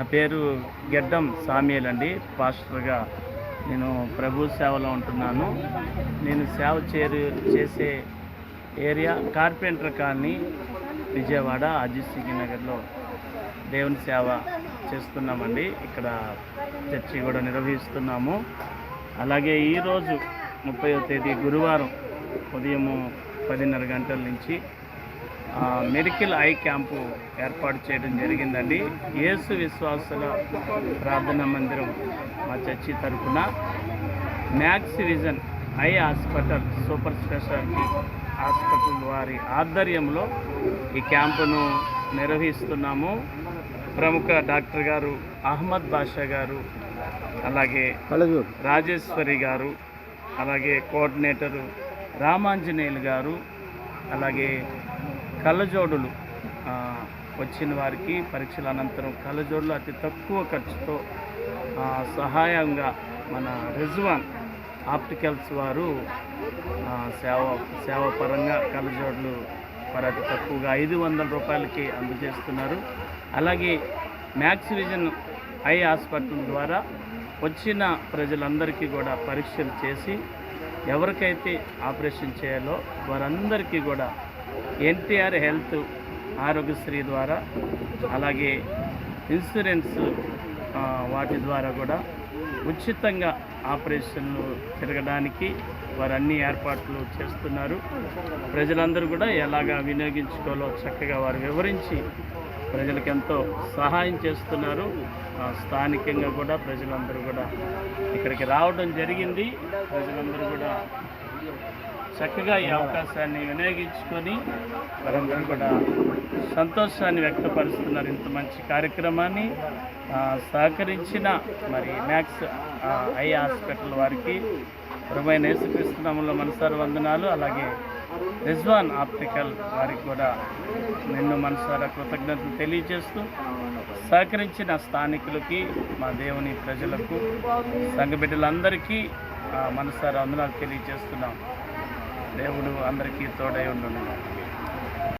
నా పేరు గెడ్డం సామ్యల్ అండి పాస్టర్గా నేను ప్రభు సేవలో ఉంటున్నాను. నేను సేవ చేరు చేసే area carpenter colony Vijayawada Ajit Singh నగర్లో దేవుని సేవ చేస్తున్నామండి. ఇక్కడ చర్చి కూడా నిర్వహిస్తున్నాము. అలాగే ఈరోజు ముప్పైవ తేదీ గురువారం ఉదయము పదిన్నర గంటల నుంచి మెడికల్ ఐ క్యాంపు ఏర్పాటు చేయడం జరిగిందండి. యేసు విశ్వాసుల ప్రార్థనా మందిరం మా చర్చి తరఫున Max Vision eye hospital super speciality hospital వారి ఆధ్వర్యంలో ఈ క్యాంపును నిర్వహిస్తున్నాము. ప్రముఖ డాక్టర్ గారు అహ్మద్ బాషా గారు అలాగే రాజేశ్వరి గారు అలాగే కోఆర్డినేటరు రామాంజనేయులు గారు అలాగే కళ్ళజోడులు వచ్చిన వారికి పరీక్షల అనంతరం కళ్ళజోడులు అతి తక్కువ ఖర్చుతో సహాయంగా మన రిజ్వాన్ ఆప్టికల్స్ వారు సేవ సేవ పరంగా కళ్ళజోడులు వారు అతి తక్కువగా ఐదు వందల రూపాయలకి అందజేస్తున్నారు. అలాగే మ్యాక్స్ విజన్ ఐ హాస్పిటల్ ద్వారా వచ్చిన ప్రజలందరికీ కూడా పరీక్షలు చేసి ఎవరికైతే ఆపరేషన్ చేయాలో వారందరికీ కూడా ఎన్టీఆర్ హెల్త్ ఆరోగ్యశ్రీ ద్వారా అలాగే ఇన్సూరెన్స్ వాటి ద్వారా కూడా ఉచితంగా ఆపరేషన్లు తిరగడానికి వారు అన్ని ఏర్పాట్లు చేస్తున్నారు. ప్రజలందరూ కూడా ఎలాగా వినియోగించుకోవాలో చక్కగా వారు వివరించి ప్రజలకు ఎంతో సహాయం చేస్తున్నారు. స్థానికంగా కూడా ప్రజలందరూ కూడా ఇక్కడికి రావడం జరిగింది. ప్రజలందరూ కూడా చక్కగా ఈ అవకాశాన్ని వినియోగించుకొని వారందరూ కూడా సంతోషాన్ని వ్యక్తపరుస్తున్నారు ఇంత మంచి కార్యక్రమాన్ని. సహకరించిన మరి మ్యాక్స్ ఐ హాస్పిటల్ వారికి ప్రభైన యేసుక్రీస్తునామంలో మనసారి వందనాలు. అలాగే రిజ్వాన్ ఆప్టికల్ వారికి కూడా నిన్ను మనసారా కృతజ్ఞతలు తెలియజేస్తూ సహకరించిన స్థానికులకి మా దేవుని ప్రజలకు సంఘ బిడ్డలందరికీ మనసారా వందనాలు తెలియజేస్తున్నాం. దేవుడు అందరికీ తోడై ఉండును